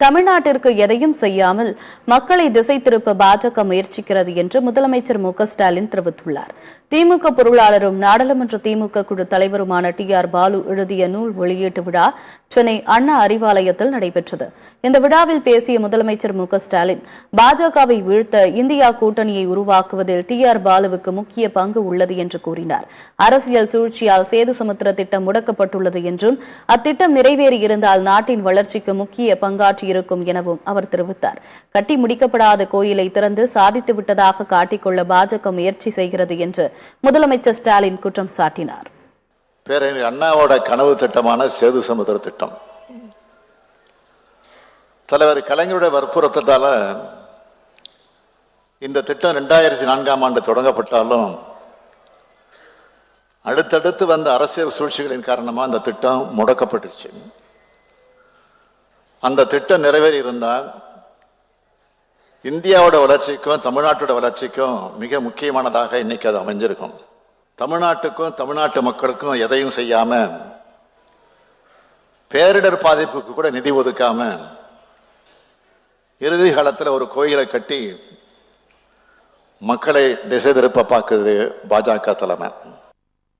தமிழ்நாட்டிற்கு எதையும் செய்யாமல் மக்களை திசை திருப்ப பாஜக முயற்சிக்கிறது என்று முதலமைச்சர் மு ஸ்டாலின் தெரிவித்துள்ளார். திமுக பொருளாளரும் நாடாளுமன்ற திமுக குழு தலைவருமான டி ஆர் பாலு எழுதிய நூல் வெளியீட்டு விழா சென்னை அண்ணா அறிவாலயத்தில் நடைபெற்றது. இந்த விழாவில் பேசிய முதலமைச்சர் மு ஸ்டாலின் பாஜகவை வீழ்த்த இந்தியா கூட்டணியை உருவாக்குவதில் டி ஆர் பாலுவுக்கு முக்கிய பங்கு உள்ளது என்று கூறினார். அரசியல் சூழ்ச்சியால் சேது சமுத்திர திட்டம் முடக்கப்பட்டுள்ளது என்றும் அத்திட்டம் நிறைவேறியிருந்தால் நாட்டின் வளர்ச்சிக்கு முக்கிய பங்காற்றி பங்காற்றியிருக்கும் எனவும் அவர் தெரிவித்தார். கட்டி முடிக்கப்படாத கோயிலை திறந்து சாதித்து விட்டதாக காட்டிக்கொள்ள பாஜக முயற்சி செய்கிறது என்று முதலமைச்சர் ஸ்டாலின் குற்றம் சாட்டினார். பேரறிஞர் அண்ணாவோட கனவு திட்டமான சேது சமுதிர திட்டம். தலைவர் கலைஞருடைய வற்புறுத்தத்தால் இந்த திட்டம் ரெண்டாயிரத்தி நான்காம் ஆண்டு தொடங்கப்பட்டாலும் அடுத்தடுத்து வந்த அரசியல் சூழ்ச்சிகளின் காரணமாக அந்த திட்டம் முடக்கப்பட்டுருச்சு. அந்த திட்டம் நிறைவேறி இருந்தால் இந்தியாவோட வளர்ச்சிக்கும் தமிழ்நாட்டோட வளர்ச்சிக்கும் மிக முக்கியமானதாக இன்னைக்கு அது அமைஞ்சிருக்கும். தமிழ்நாட்டுக்கும் தமிழ்நாட்டு மக்களுக்கும் எதையும் செய்யாம பேரிடர் பாதிப்புக்கு கூட நிதி ஒதுக்காம இறுதி காலத்தில் ஒரு கோயிலை கட்டி மக்களை திசை திருப்ப பார்க்குது பாஜக தலைமை.